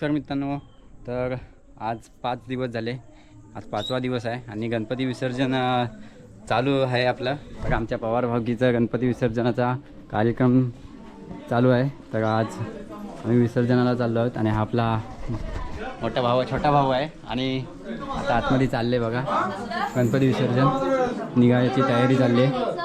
Sir मित्रांनो तर आज पाच दिवस झाले. आज पाचवा दिवस आहे आणि गणपती विसर्जन चालू आहे आपलं. तर आमच्या पवार भावकीचा गणपती विसर्जनाचा कार्यक्रम चालू आहे. तर आज आम्ही विसर्जनाला चाललो आहोत आणि हा आपला मोठा भाऊ छोटा भाऊ आहे आणि आता आतमध्ये चालले बघा. गणपती विसर्जन निघायची तयारी चालली आहे.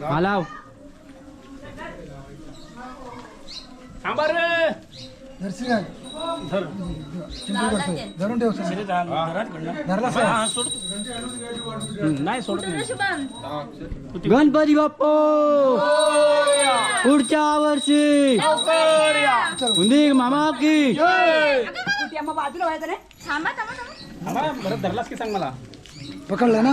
मला धरून ठेव धरला नाही सोडत नाही शुभम गणपती बाप्पो! पुढच्या वर्षी! उंदीर मामा की थांबा थांबा थांबा. आम्हाला बरं धरलास की सांग मला. पकडलं ना?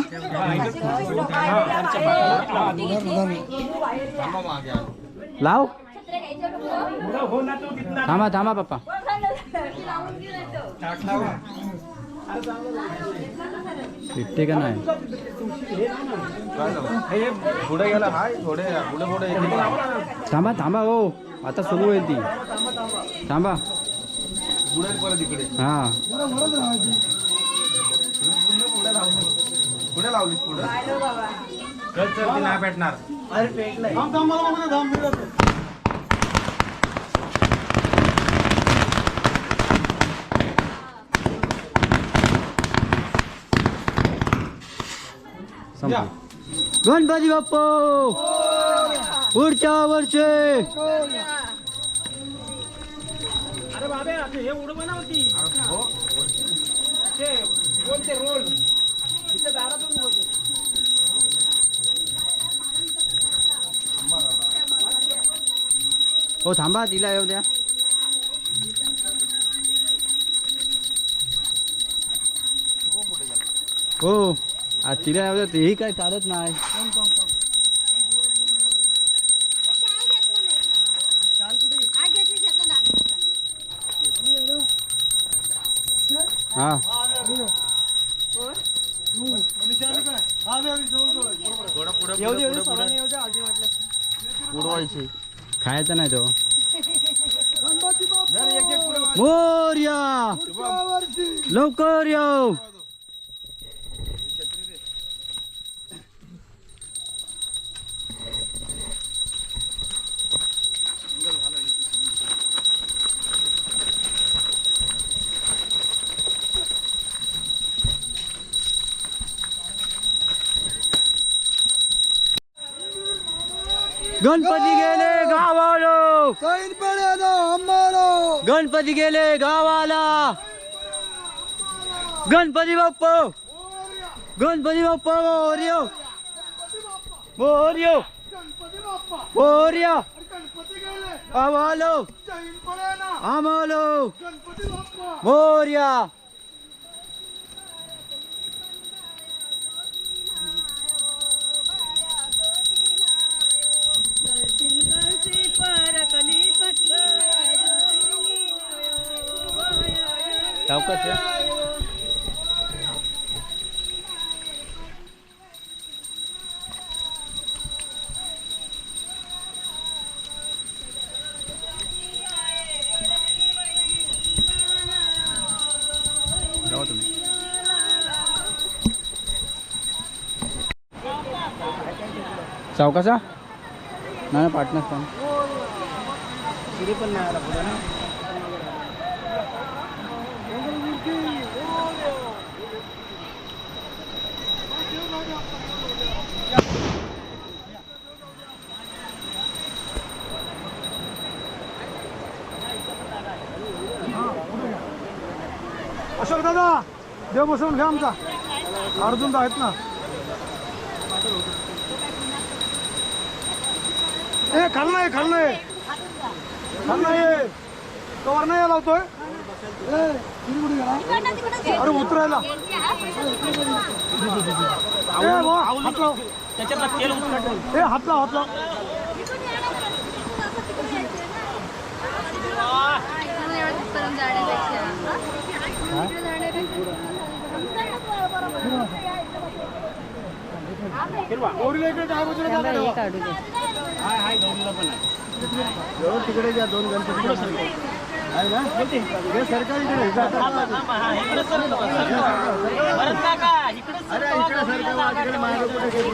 लाव. थांबा थांबा पप्पा. ती का नाही? पुढे गेला हाय थोडे पुढे पुढे थांबा थांबा हो. आता सुरू होईल ती. थांबा. पुढे परत इकडे हा. पुढे लावलीस पुढे. चल चल ती नाही भेटणार. थांब थांब मला बघू दे, थांब मी जातो. संपलं. गणपती बाप्पो! पुढच्या वर्षी! अरे बाबे आता हे उडं बनवती ते कोणते रोल हो थांबा तिला येऊ द्या हो आज तिला येऊ द्या तेही काय चालत नाही हा खायचा नाही तो. मोर्या! लवकर येऊ. गणपती गेले! गावाला गणपती गेले गावाला गणपती बाप्प गणपती बाप्पा मोर्यो मोर्यो मोर्या आम्हालो आम्हालो मोर्या सावकाश या. जावा तुम्ही सावकाशा नाही पार्टनर पण पण नाही अशोक दादा देव बसवून घ्या आमचा. अर्जुन आहेत ना. ए खाल नाही खाल नाही खाल नाही कवर नाही लावतोय. ए, अरे उतरायला ए, बुवा, हात लाव. ए हात लाव हो, तिकडे घ्या दोन गणपती आहे ना? हे सरकारी इकडे अरे इकडे सरकार तिकडे मागे कुठे गेली?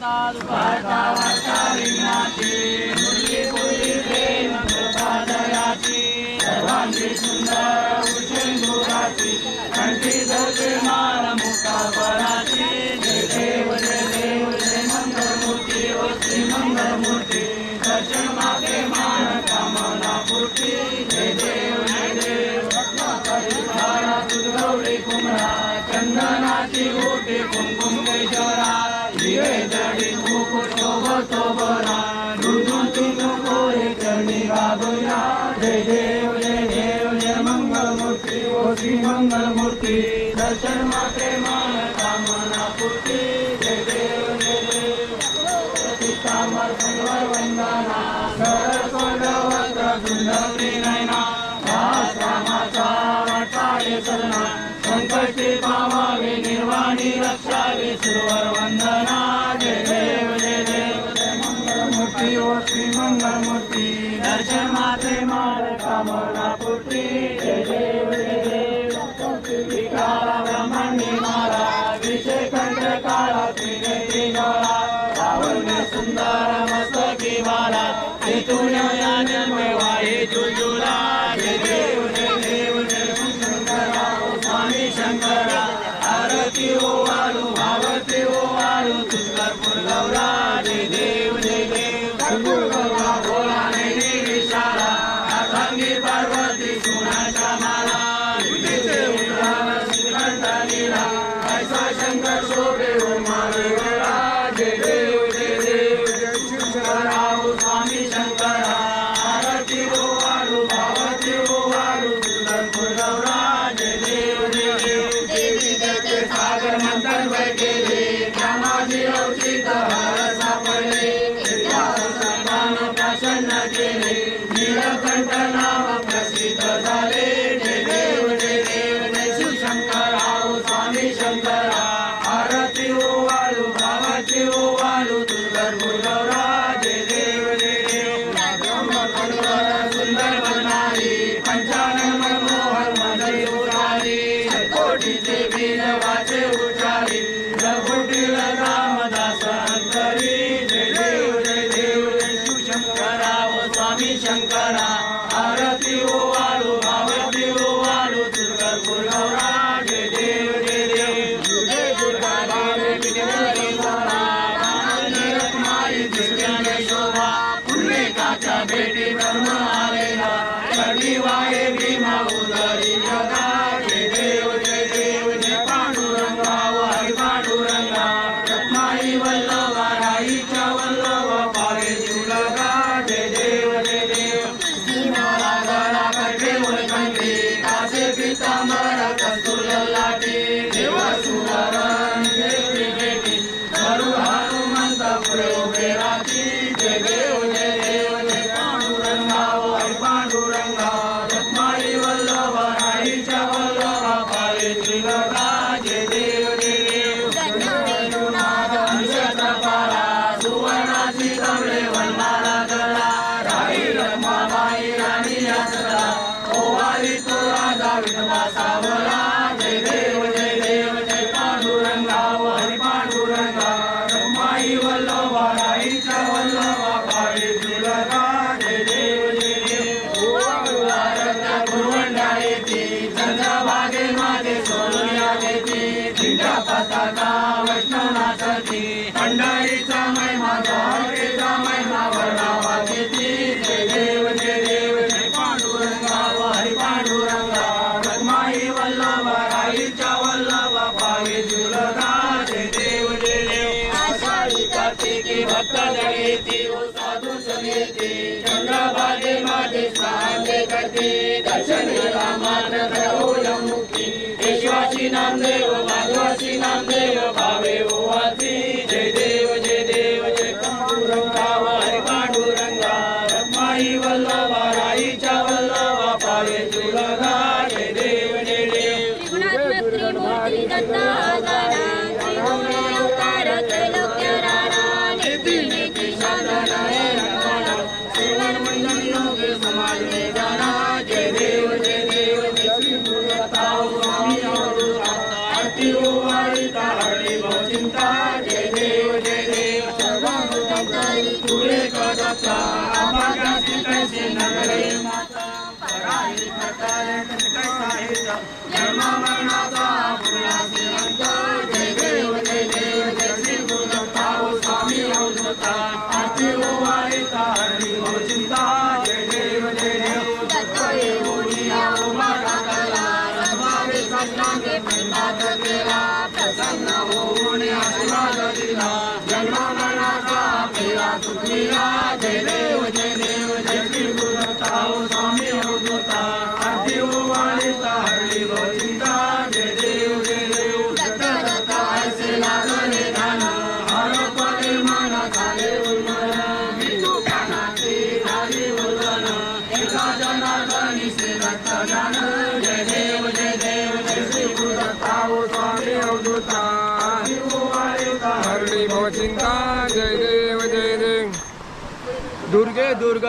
वार्ता वार्ता वार्ता विघ्नाची मुरली बोली प्रेम कृपादयाची सर्वांगी सुंदर उजळी भोगाची कंठी धरते मान मुका बराची देव गोविंदा जय देव जय देव जय मंगलमूर्ती ओ श्री मंगलमूर्ती दर्शन राईच्या मा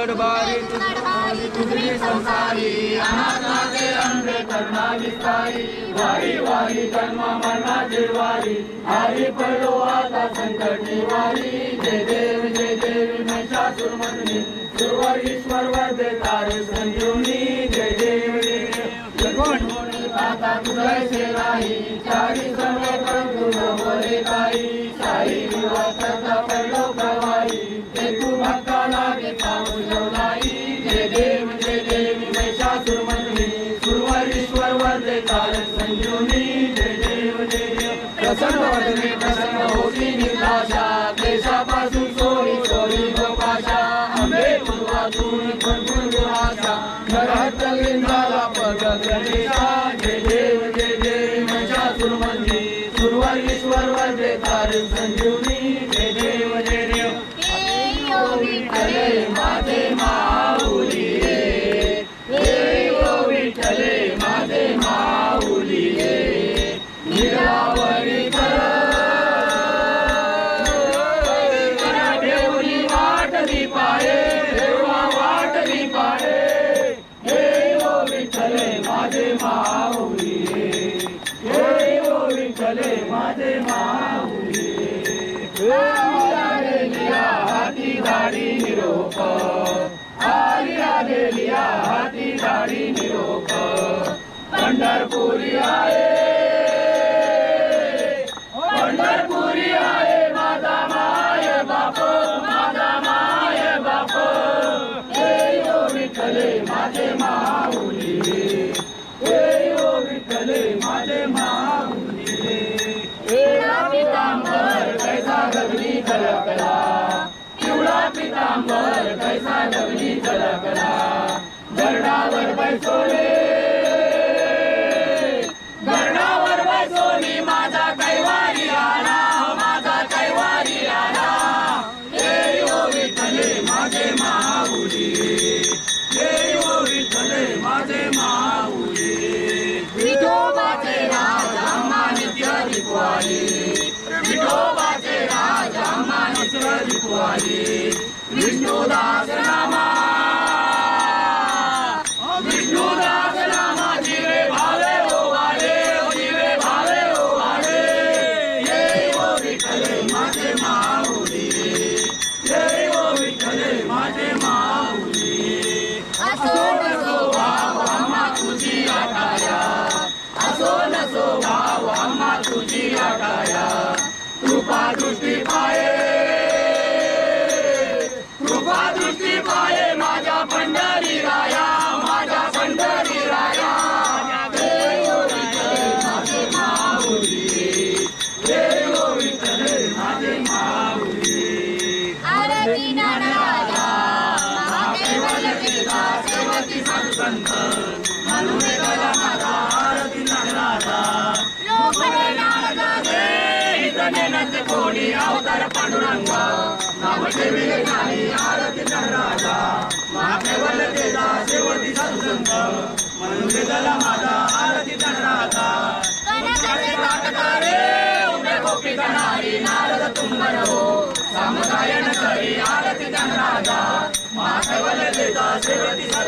लढबारी तुझी संसारी. अनाथाचे अंडे करणारी साई वारी वारी जन्म मरणाचे वारी. हरी पडो आता संकट निवारी जय देव जय देवी महिषासुर मधुनी सुरवर ईश्वर वर्धे तारे संजीवनी जय देव आता तुझे नाही चारी सर्व प्रभू बोले काही साई विवा करता पडलो प्रवाई Raja. पंढरपुरी आहे. पंढरपुरी आहे. माझा माय बाप माझा माय बाप. हे ओ विठले माझे माऊली. हे ओ विठले माझे माऊली. कैसा गगनी कलकला. पिवळा पितांबर कैसा गगनी कलकला. गरडावर बैसोले.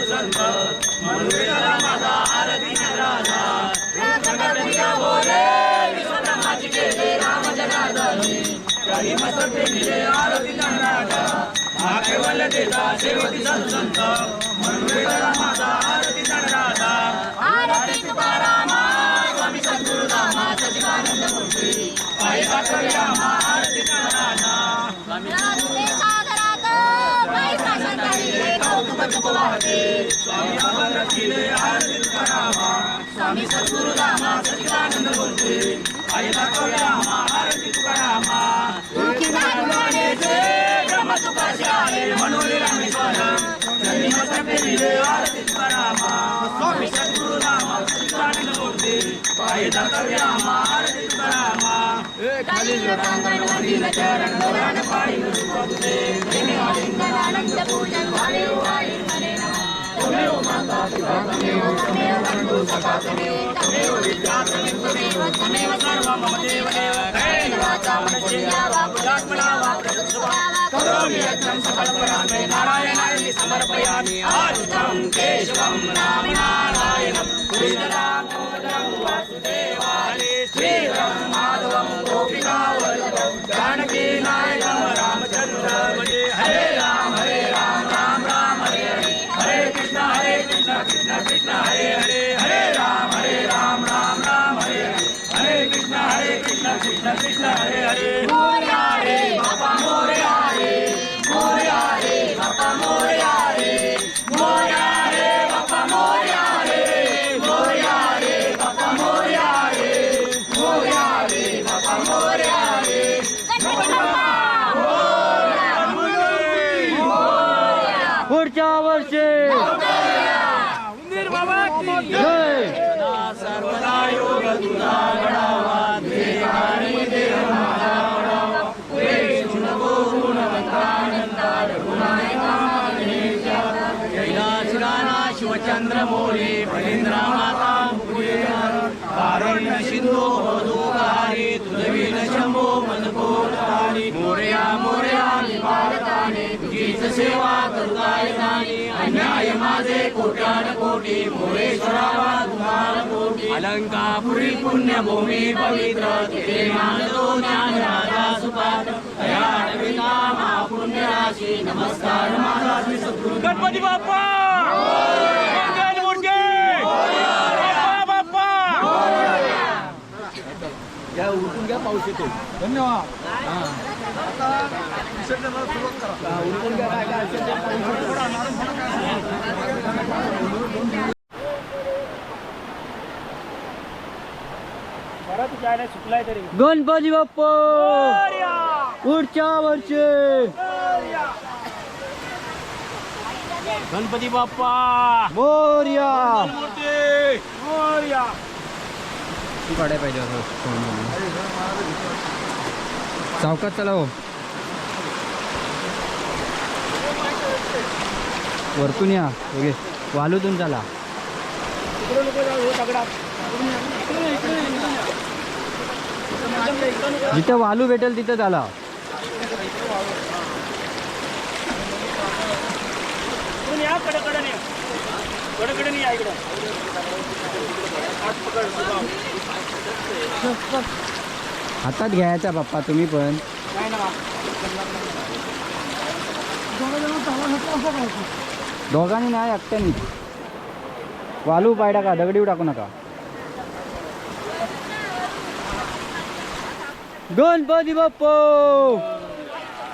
संत म्हणून माझा आरती राजा बोले ಮಹಿಮ ಸಭೆ ಆರತಿ ಕರ್ನಾಟ ಮಾತೆ ಸೇವತಿ ಸಂತ ಮನುವೇದರ ಮಾತಾ ಆರತಿ ಕರ್ನಾಟ ಆರತಿ ತುಕಾರಾಮ ಸ್ವಾಮಿ ಸದ್ಗುರು ರಾಮ ಸಚಿದಾನಂದ ಮೂರ್ತಿ ಪೈಕಾಕವಿ ರಾಮ ಆರತಿ ಕರ್ನಾಟ స్వామి సద్గురు రామ సచిదానంద మూర్తి స్వామి సద్గురు రామ సద్గురానందమూర్తి పైదర్య మహారతి రామ చరణ పాడి పూజలు तमेव माता पिता तमेव तमेव बंधू सखा तमेव तमेव विद्या तमेव तमेव तमेव सर्व मम देव देव कैलवाचा मनचिया वा पुरात्मना वा प्रसुवा करोमि यज्ञं सकलपरात्मे नारायणाय समर्पयामि आदितं केशवं राम नारायणं कृष्णदामोदरं वासुदेवाय श्रीरं माधवं गोपिकावल्लभं जानकी नायकं कृष्ण कृष्ण कृष्ण हरे हरे मोरया रे बाबा मोरया रे मोरया रे बाबा मोरया रे मोरया रे बाबा मोरया रे मोरया रे बाबा मोरया रे मोरया रे बाबा मोरया रे गणपती बाप्पा पुढच्या वर्षी जय. सर्वदा योग तुझा घडावा देवाने मोरे फणींद्रा माता मुकुळे कारण सिंधू भवदुकारे तुझवीन शंभो मनकोटाने मोर्या मोर्या निवारताने तुझीच सेवा करुताय जाणे अन्याय माझे कोट्यान कोटी मोरेश्वरावा तुम्हाला कोटी। अलंकापुरी पुण्यभूमी पवित्र तुझे मानतो ज्ञान राजा सुपात्र। दयाडविता महापुण्य राशी नमस्कार माझा श्री सद्गुरु। गणपती बाप्पा मंगल मूर्ती बाप्पा बाप्पा धन्यवाद. सुरुवात करा. गणपती बाप्पा! पुढच्या वर्षी! गणपती बाप्पा! मोर्या मोरया तू काढायला पाहिजे असं चौकात चला हो. वरतून या. ओके. वालूतून चला. जिथं वालू भेटेल तिथं चला. इकडं हातात घ्यायचा बाप्पा तुम्ही पण. दोघांनी नाही एकट्यानी. वालू पाय टाका दगडी टाकू नका. गणपती बाप्पा!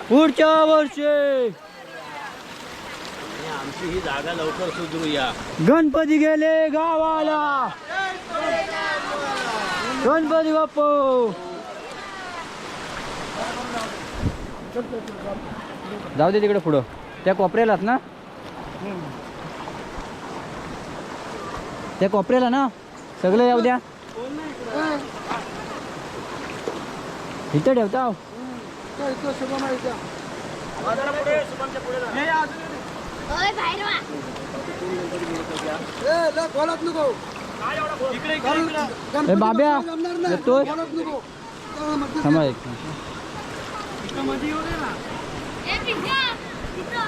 पुढच्या वर्षी! आमची ही जागा लवकर सुधरूया. गणपती गेले गावाला! गणपती बाप्पा! जाऊ दे तिकडे पुढं. त्या कोपऱ्यालाच ना? त्या कोपऱ्याला ना? सगळं जाऊ द्या. इथं ठेवता बाब्या. येतोय? बोलत नको. तर मग थांबा एक मिनिट. ए पिझ्झा पिझ्झा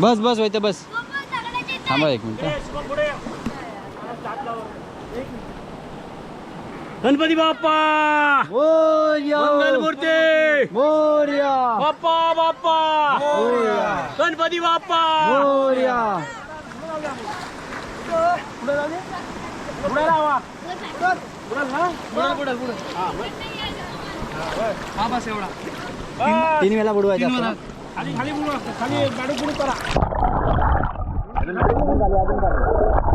बस बस होय बस। सोबत दगडाचे इथे. थांबा एक मिनिट गणपती बाप्पा! मंगलमूर्ती! मोर्या। बाप्पा बाप्पा! गणपती बाप्पा! मोर्या पुढे लावा तीन वेळा बुडवायचा असतो ना? खाली खाली बुडवा. खाली गाडी बुडू करा.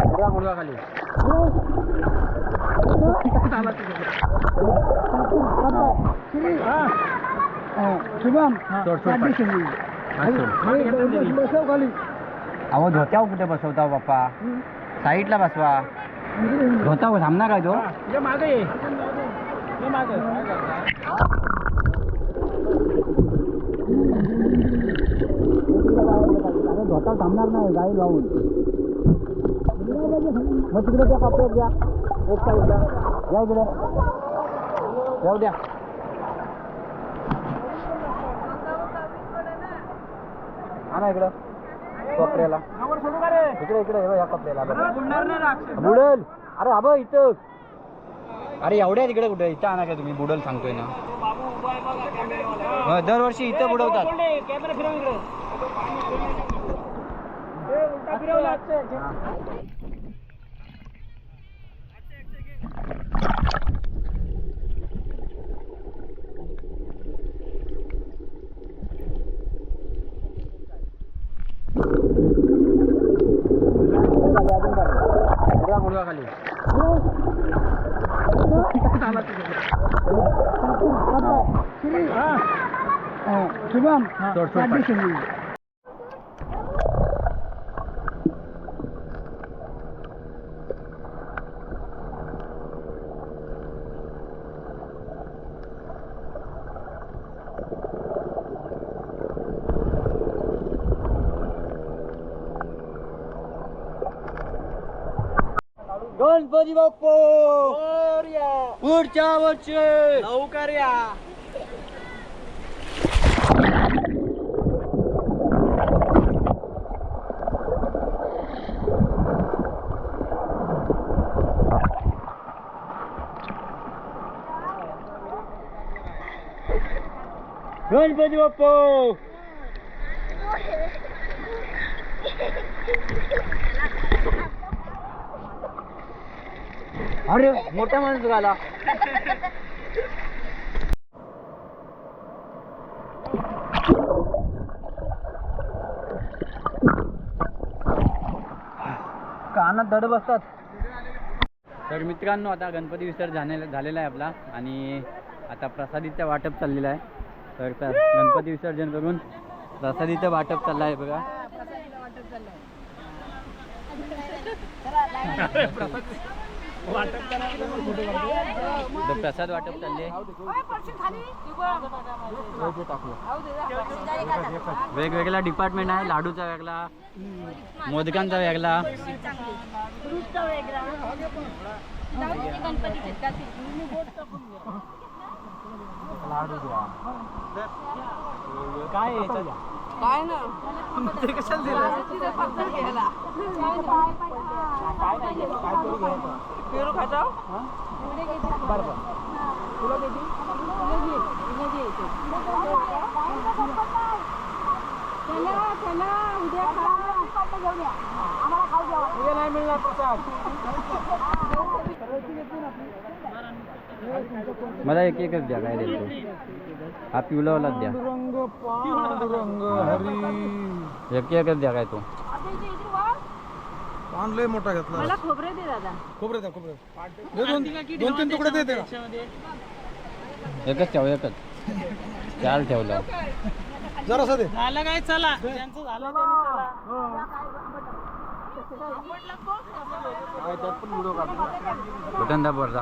बुडवा बुडवा खाली सोड, सोड. हा, सोड. बस- अहो धोत्यावर कुठे बसवता बाप्पा? साईडला बसवा. धोता थांबणार काय तो. ये मागे ये. ये मागे. धोता थांबणार नाही गाई लावून मग तिकडे त्या कापड्यात द्या एक साईडला या इकडे. जाऊ द्या. आणा इकडं. कपड्याला इकडे इकडे हे बघ, या कपड्याला. बुडल. अरे हा बघ इथं. अरे एवढ्या तिकडे कुठे? इथं आणा काय तुम्ही? बुडल सांगतोय ना. हा, दरवर्षी इथं बुडवतात कॅमेरा फिरव इकडे ए, उलटा फिरवला आजचं. बुडवा बुडवा खाली गाडी पाय. शिकली. गणपती बाप्पो! पुढच्या वर्षी! लवकर या! गणपती बाप्पा! अरे मोठा माणूस आला. कानात दड बसतात. तर मित्रांनो आता गणपती विसर्जन झालेला झालेला आहे आपला आणि आता प्रसादीचा वाटप चाललेला आहे. करतात गणपती विसर्जन करून प्रसादीचं वाटप चाललं आहे बघा प्रसाद वाटप चालले वेगवेगळा डिपार्टमेंट आहे लाडूचा वेगळा मोदकांचा वेगळा. लाडू द्या काय आहे याच्यात? हे? नाही मिळणार प्रसाद. मला एक एकच द्या काय देतो हा पिवलावालाच द्या. रंग पांडुरंग हरी एक एकच द्या काय तो. पान लय मोठा घेतला मला खोबरे दे दादा. खोबरे द्या खोबरे. दे दोन दोन तीन तुकडे एकच ठेव एकच. चार ठेवलं. जरासा दे. झालं काय चला. त्यांचं झालं त्यांनी चला. बटन दाब वरचा